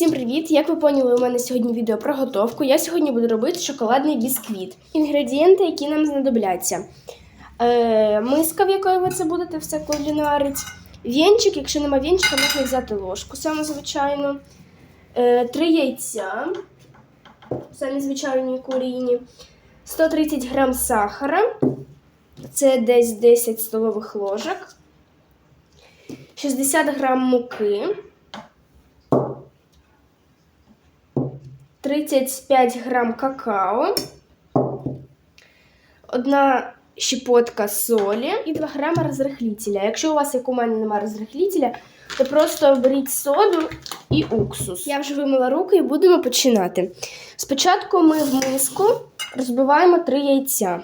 Всім привіт! Як ви поняли, у мене сьогодні відео про готовку. Я сьогодні буду робити шоколадний бісквіт. Інгредієнти, які нам знадобляться. Е, миска, в якої ви це будете все кулінарити. Вінчик, якщо нема вінчика, можна взяти ложку саме звичайну. Е, три яйця, самі звичайні курійні. 130 грам сахара. Це десь 10 столових ложок. 60 грам муки. 35 грам какао, одна щепотка солі і 2 грама розрихлителя. Якщо у вас, як у мене, немає розрихлителя, то просто беріть соду і уксус. Я вже вимила руки і будемо починати. Спочатку ми в миску розбиваємо 3 яйця.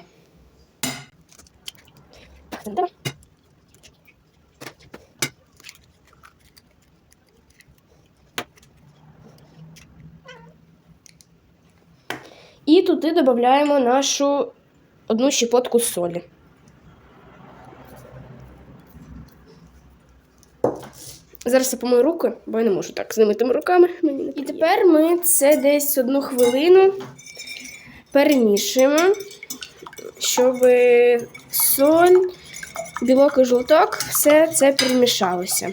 Туди додаємо нашу одну щепотку солі. Зараз я помию руки, бо я не можу так з немитими руками. Мені не І тепер ми це десь одну хвилину перемішуємо, щоб соль, білок і жовток все це перемішалося.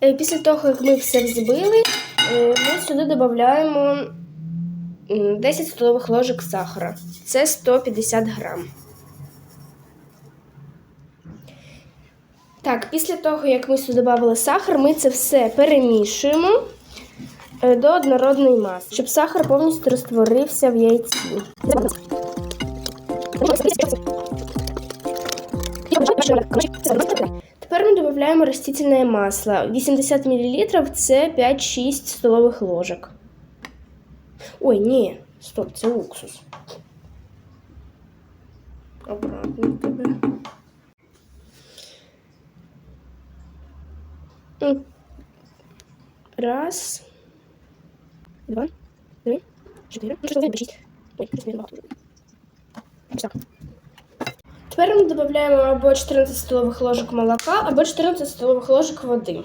Після того, як ми все взбили, е, ми сюди додаємо 10 столових ложок сахара. Це 150 грам. Так, після того, як ми сюди додали сахар, ми це все перемішуємо е, до однородної маси, щоб сахар повністю розтворився в яйці. Тепер ми додаємо растительне масло. 80 мл це 5-6 столових ложок. Ой, ні, стоп, це уксус. Обратно тебе. Раз. Два. Три. Чотири. Ну, що. Ой, мені багато. Ось так. Тепер ми додаємо або 14 столових ложок молока, або 14 столових ложок води.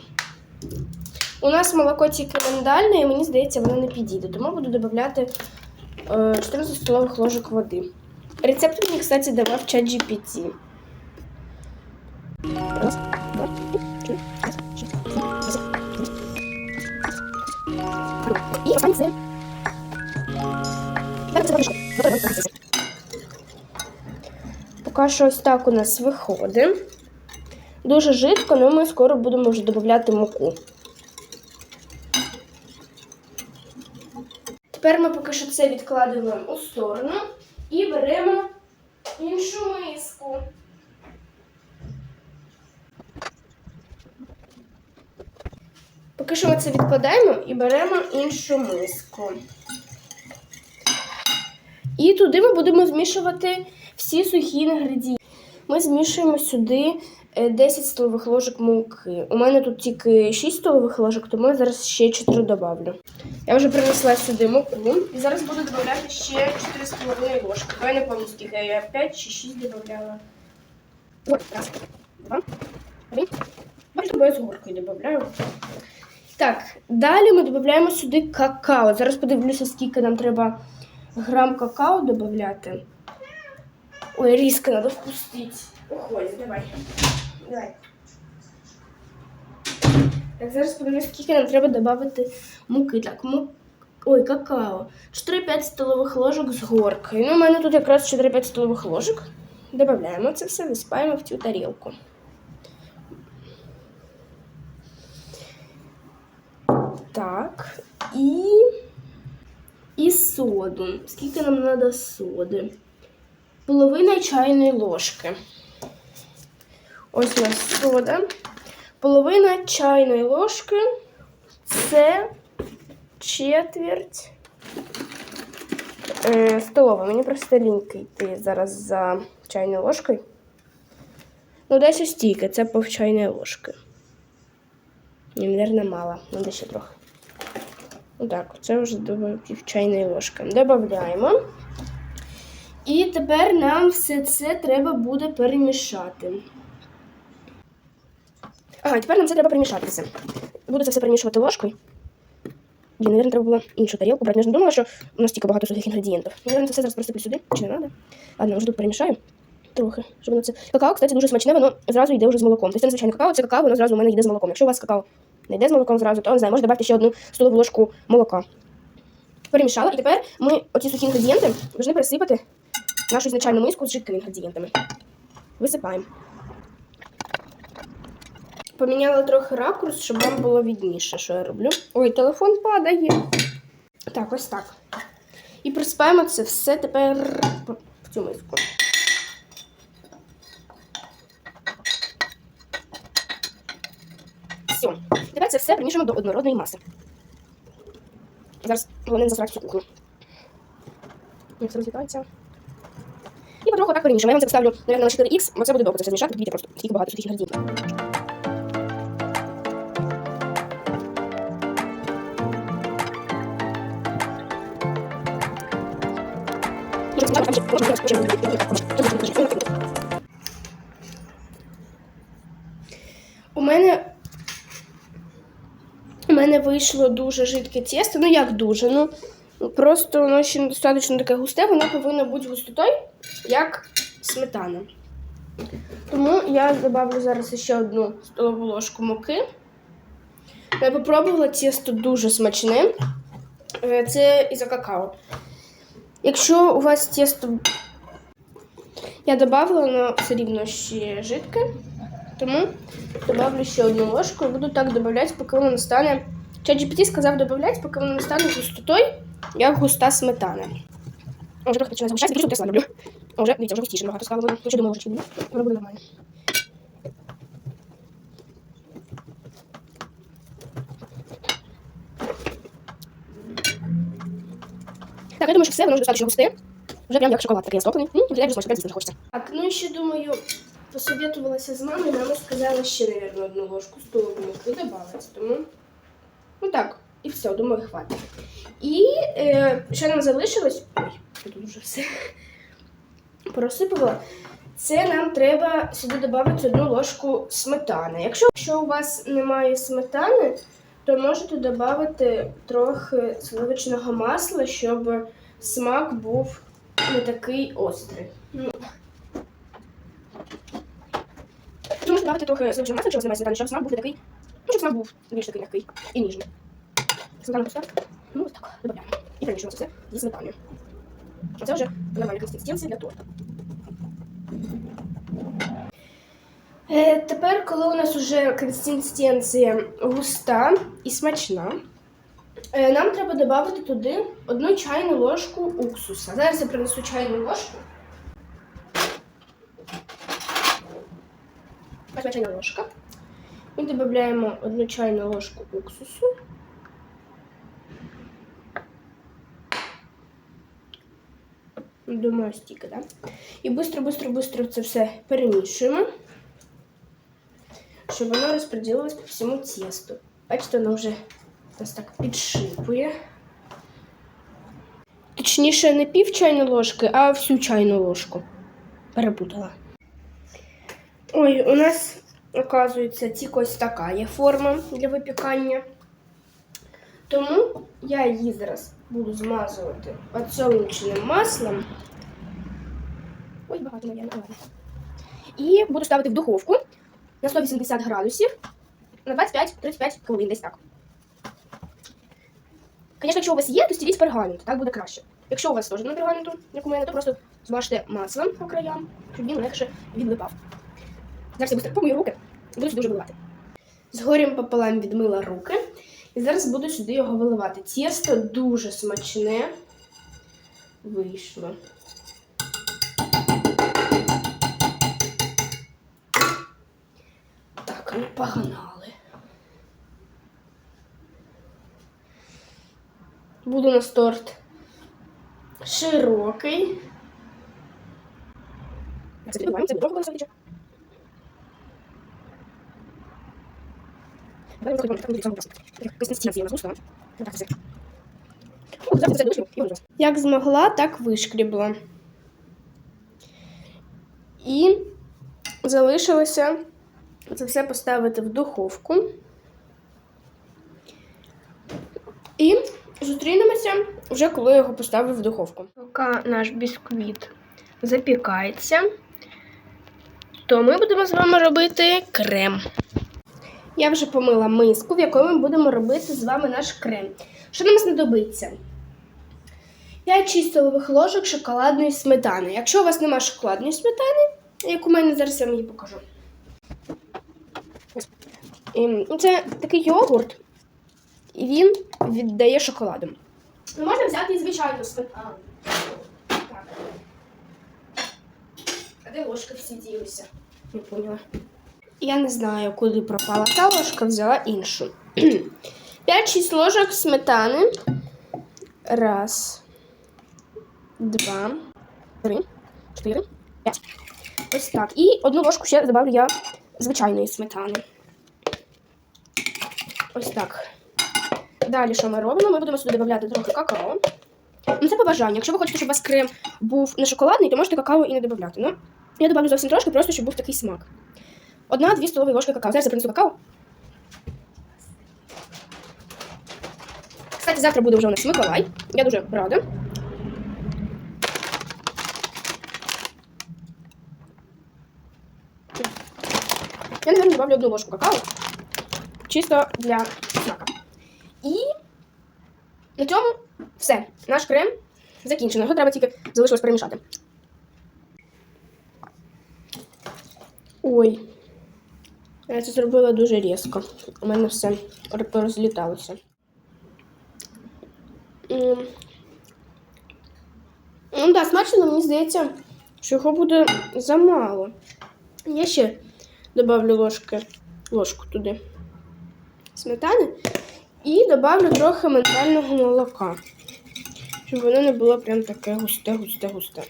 У нас молоко тільки миндальне, і мені здається, воно не підійде, тому буду додати е, 14 столових ложок води. Рецепт мені, кстати, давав чат GPT. Раз, два, три, шість. І це. Тепер це. Поки що ось так у нас виходить. Дуже жидко, але ми скоро будемо вже додати муку. Тепер ми поки що це відкладуємо у сторону і беремо іншу миску. Поки що ми це відкладаємо і беремо іншу миску. І туди ми будемо змішувати всі сухі інгредієнти. Ми змішуємо сюди е, 10 столових ложок муки. У мене тут тільки 6 столових ложок, тому я зараз ще 4 добавлю. Я вже принесла сюди муку і зараз буду додавати ще 4,5 ложки. Бо я не пам'ятаю, скільки я 5 чи 6 додавала. Раз, два, три. Я з горкою додаю. Так, далі ми додаємо сюди какао. Зараз подивлюся, скільки нам треба грам какао додати. Ой, різко треба впустити. Уходь, давай. Давай. Так, зараз подивлюся, скільки нам треба додати муки. Так, му... Ой, какао. 4-5 столових ложок з горкою. Ну, у мене тут якраз 4-5 столових ложок. Додаємо це все, висипаємо в цю тарілку. Так, і, і соду. Скільки нам треба соди? Половина чайної ложки. Ось у нас сода. Половина чайної ложки це четверть е, столова. Мені просто ліньки йти зараз за чайною ложкою. Ну, десь ось стільки, це пов чайної ложки. Ні, мабуть, мало. Надо ще трохи. Так, це вже пів чайної ложки. Додаємо. І тепер нам все це треба буде перемішати. Ага, тепер нам це треба перемішати все. Буду це все перемішувати ложкою. Блін, наверное, треба було іншу тарілку брати. Я ж не думала, що у нас тільки багато сухих інгредієнтів. Наверное, це все зараз присиплю сюди, чи не треба? Ладно, вже тут перемішаю трохи, щоб воно це. Какао, кстати, дуже смачне, воно зразу йде вже з молоком. Тобто це незвичайне какао, це какао, воно зразу у мене йде з молоком. Якщо у вас какао не йде з молоком зразу, то не знаю, може додати ще одну столову ложку молока. Перемішала, і тепер ми оці сухі інгредієнти повинні пересипати нашу ізначальну миску з жидкими інгредієнтами. Висипаємо. Поміняла трохи ракурс, щоб вам було відніше, що я роблю. Ой, телефон падає. Так, ось так. І присипаємо це все тепер в цю миску. Все. Тепер це все примішуємо до однородної маси. Зараз не засрати цю кухню. Як все розлітається. І потроху так перемішуємо. Я вам це поставлю, наверное, на 4х, бо це буде довго це все змішати, подивіться просто, скільки багато сухих інгредієнтів. У мене у мене вийшло дуже жидке тісто. Ну як дуже? Ну просто воно ще недостатньо таке густе, воно повинно бути густотою, як сметана. Тому я додавлю зараз ще одну столову ложку муки. Я попробувала тісто дуже смачне. Е, Це із-за какао. Якщо у вас тісто. Я додавала, воно все рівно ще жидке. Тому добавлю ще одну ложку і буду так додавати, поки воно не стане. ChatGPT сказав додавати, поки воно не стане густотою, як густа сметана. О, Вже трохи починає залишатися, більше я сама люблю. О, Вже, дивіться, вже густіше багато стало. Ну, ще думала. Воно буде нормально. Так, я думаю, що все, воно вже достатньо густе. Вже прям як шоколад такий розтоплений. М, Вже дуже смачно, хочеться. Так, ну і ще думаю, посоветувалася з мамою, мама сказала ще, наверное, одну ложку столову муки добавити. Тому, ну все, думаю, хватить. І е, що нам залишилось? Ой, тут вже все просипала. Це нам треба сюди додати одну ложку сметани. Якщо, якщо у вас немає сметани, то можете додати трохи сливочного масла, щоб смак був не такий острий. Ну. Тому що додати трохи сливочного масла, якщо у немає сметани, щоб смак був не такий, ну, щоб смак був більш такий м'який і ніжний. Сметану поставити. Ну, ось так. І перемішуємо це все зі сметаною. А це вже нормальна консистенція для торта. Е, тепер, коли у нас вже консистенція густа і смачна, е, нам треба додати туди одну чайну ложку уксуса. Зараз я принесу чайну ложку. Ось чайна ложка. Ми додаємо одну чайну ложку уксусу. Думаю, стільки, так? Да? І быстро-быстро-быстро це все перемішуємо, щоб воно розподілилось по всьому тісту. Бачите, воно вже нас так підшипує. Точніше, не пів чайної ложки, а всю чайну ложку. Перепутала. Ой, у нас, оказується, тільки ось така є форма для випікання. Тому я її зараз буду змазувати підсолнечним маслом. Ой, багато, мабуть, ладно. І буду ставити в духовку на 180 градусів на 25-35 хвилин десь так. Звісно, якщо у вас є, то стіліть пергамент, так буде краще. Якщо у вас теж немає пергаменту, як у мене, то просто змажте маслом по краям, щоб він легше відлипав. Зараз я помию руки, буду дуже виливати. З горем пополам відмила руки. І зараз буду сюди його виливати. Тісто дуже смачне вийшло. Так, ну погнали. Буду на торт широкий. Це відбуваємо, це довго насадичок. Давай вот так вот, так вот, так вот. Консистенция у нас густая. Вот так вот. Як змогла, так вишкрібла. І залишилося це все поставити в духовку. І зустрінемося вже коли я його поставлю в духовку. Поки наш бісквіт запікається, то ми будемо з вами робити крем. Я вже помила миску, в якої ми будемо робити з вами наш крем. Що нам знадобиться? 5-6 столових ложок шоколадної сметани. Якщо у вас немає шоколадної сметани, як у мене зараз я вам її покажу. Ем, Це такий йогурт, і він віддає шоколадом. Ну, можна взяти і звичайну сметану. Так. А де ложка всі ділися? Не поняла. Я не знаю, куди пропала та ложка, взяла іншу. 5-6 ложок сметани. Раз, два, три, чотири, п'ять. Ось так. І одну ложку ще добавлю я звичайної сметани. Ось так. Далі, що ми робимо? Ми будемо сюди додати трохи какао. Ну, це по бажанню. Якщо ви хочете, щоб у вас крем був не шоколадний, то можете какао і не додати. Ну, я добавлю зовсім трошки, просто щоб був такий смак. Одна-дві столові ложки какао. Зараз я принесу какао. Кстати, завтра буде вже у нас Миколай. Я дуже рада. Я, наверное, добавлю одну ложку какао. Чисто для смака. І на цьому все. Наш крем закінчено. Його треба тільки залишилось перемішати. Ой. Я це зробила дуже різко. У мене все розліталося. Ну так, да, смачно, мені здається, що його буде замало. Я ще добавлю ложки, ложку туди сметани і добавлю трохи ментального молока, щоб воно не було прям таке густе, густе, густе.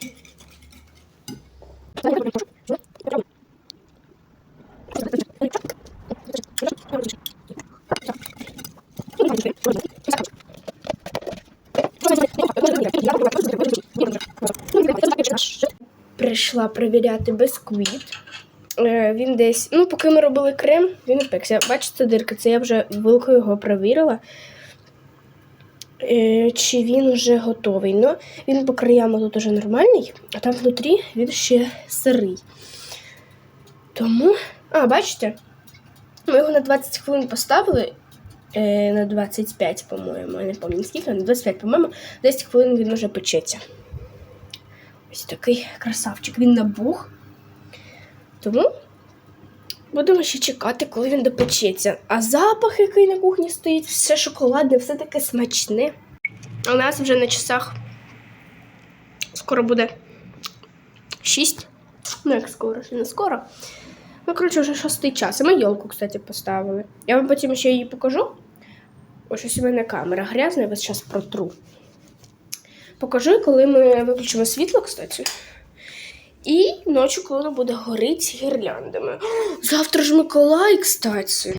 Прийшла перевіряти бисквіт. Е, Він десь, ну, поки ми робили крем, він впекся. Бачите, дирка, це я вже вилкою його перевірила. Е, Чи він вже готовий. Ну, він по краям тут уже нормальний, а там внутрі він ще сирий. Тому. А, бачите? Ми його на 20 хвилин поставили. Е, на 25, по-моєму. Я не пам'ятаю скільки, на 25, по-моєму, 10 хвилин він вже печеться. Ось такий красавчик. Він набух. Тому будемо ще чекати, коли він допечеться. А запах, який на кухні стоїть, все шоколадне, все таке смачне. У нас вже на часах скоро буде 6. Ну, як скоро, ще не скоро. Ну, коротше, вже шостий час. І ми йолку, кстати, поставили. Я вам потім ще її покажу. Ось щось у мене камера грязна, я весь час протру. Покажу, коли ми виключимо світло, кстати. І ночі, коли воно буде горіти гірляндами. Завтра ж Миколай, кстати.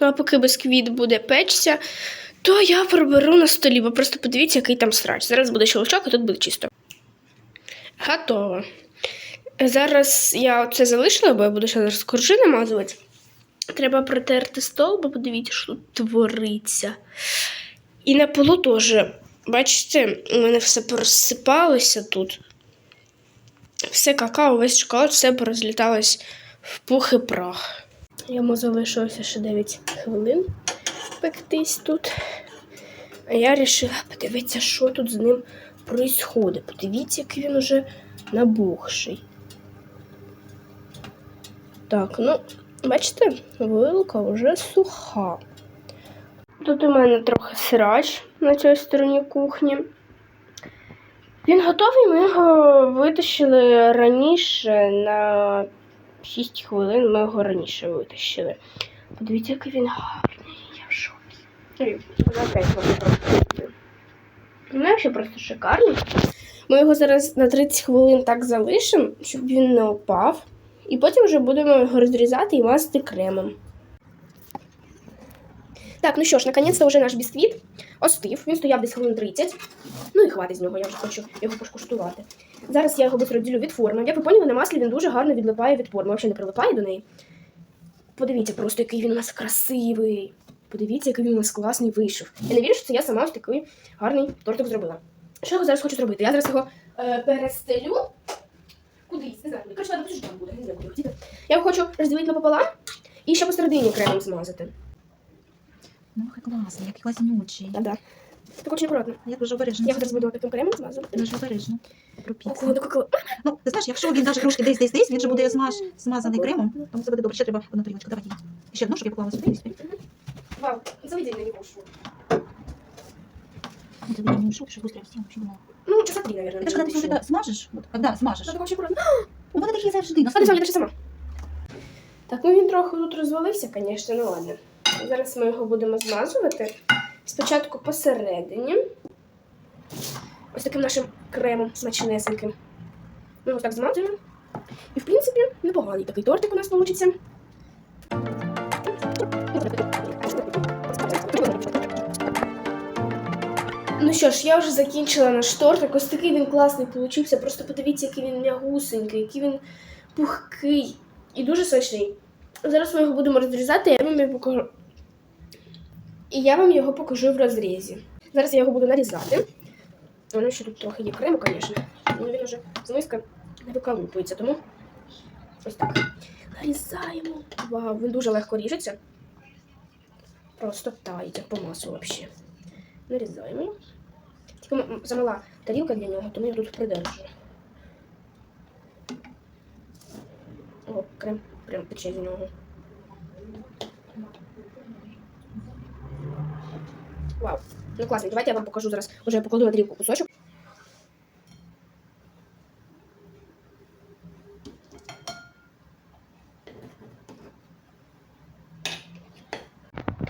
Ну, а поки бісквіт буде печься, то я приберу на столі, бо просто подивіться, який там срач. Зараз буде щелчок, а тут буде чисто. Готово. Зараз я це залишила, бо я буду ще зараз коржи намазувати. Треба протерти стол, бо подивіться, що тут твориться. І на полу теж, бачите, у мене все порозсипалося тут. Все какао, весь шоколад, все порозліталось в пух і прах. Йому залишилося ще 9 хвилин пектись тут. А я вирішила подивитися, що тут з ним відбувається. Подивіться, який він уже набухший. Так, ну, бачите, вилка вже суха. Тут у мене трохи срач на цій стороні кухні. Він готовий, ми його витащили раніше на 6 хвилин, ми його раніше витащили. Подивіться, який він гарний, я в шокі. Вона ще просто шикарний. Ми його зараз на 30 хвилин так залишимо, щоб він не опав. І потім вже будемо його розрізати і мазати кремом. Так, ну що ж, наконец-то вже наш бісквіт остив. Він стояв десь хвилин 30. Ну і хватить з нього, я вже хочу його покуштувати. Зараз я його розділю від форми. Як ви поняли, на маслі він дуже гарно відлипає від форми. Взагалі не прилипає до неї. Подивіться просто, який він у нас красивий. Подивіться, який він у нас класний вийшов. Я не вірю, що це я сама ось такий гарний тортик зробила. Що я зараз хочу зробити? Я зараз його е, перестелю. Кудись, не знаю куди. Короче, ладно, там буде, не знаю, куди хотіти. Я його хочу розділити напополам і ще посередині кремом змазати. Ну, який класний, який класнючий. А, да. Так очень акуратно. Як дуже обережно. Я зараз буду таким кремом змазувати. Дуже обережно. Пропіться. Ну. Ну, ти знаєш, якщо він навіть трошки десь десь десь, він же буде змаж, змазаний кремом, тому це буде добре. Ще треба одну тарілочку. Давай їй. Ще одну, щоб я поклала сюди. і сюди. Вау, заведение не пушу. Ну, Це не ушов, щоб швидко всім вообще було. Ну, часа три, наверное. Це ж коли ти вже смажеш, от, коли смажеш, Надо очень аккуратно. у мене такі завжди. на А, я даже сама. Так, ну він трохи тут розвалився, звісно, ну ладно. Зараз ми його будемо змазувати. Спочатку посередині. Ось таким нашим кремом смачнесеньким. Ми його так змазуємо. І, в принципі, непоганий такий тортик у нас вийде. Що ж, я вже закінчила наш тортик. Ось такий він класний получився. Просто подивіться, який він м'ягусенький, який він пухкий і дуже смачний. Зараз ми його будемо розрізати, я вам його покажу. І я вам його покажу в розрізі. Зараз я його буду нарізати. Воно ще тут трохи є крему, звісно. Ну він вже з миска не викалупується, тому ось так. Нарізаємо. Вау, він дуже легко ріжеться. Просто таїть, по маслу взагалі. Нарізаємо. Тільки замала тарілка для нього, тому я тут придержу. О, крем прям пече з нього. Вау. Ну класно, давайте я вам покажу зараз. Уже я покладу на тарілку кусочок.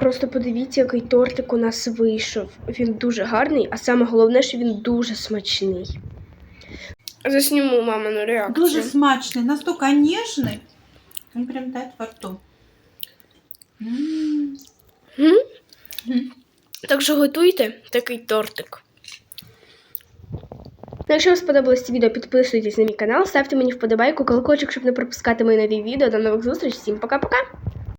Просто подивіться, який тортик у нас вийшов. Він дуже гарний, а саме головне, що він дуже смачний. Засніму мамину реакцію. Дуже смачный, настолько нежный. Он прям тает во рту. М. М? М. Так що готуйте такий тортик. Ну, якщо вам сподобалось це відео, підписуйтесь на мій канал, ставте мені вподобайку, колокольчик, щоб не пропускати мої нові відео. До нових зустрічей. Всім пока-пока!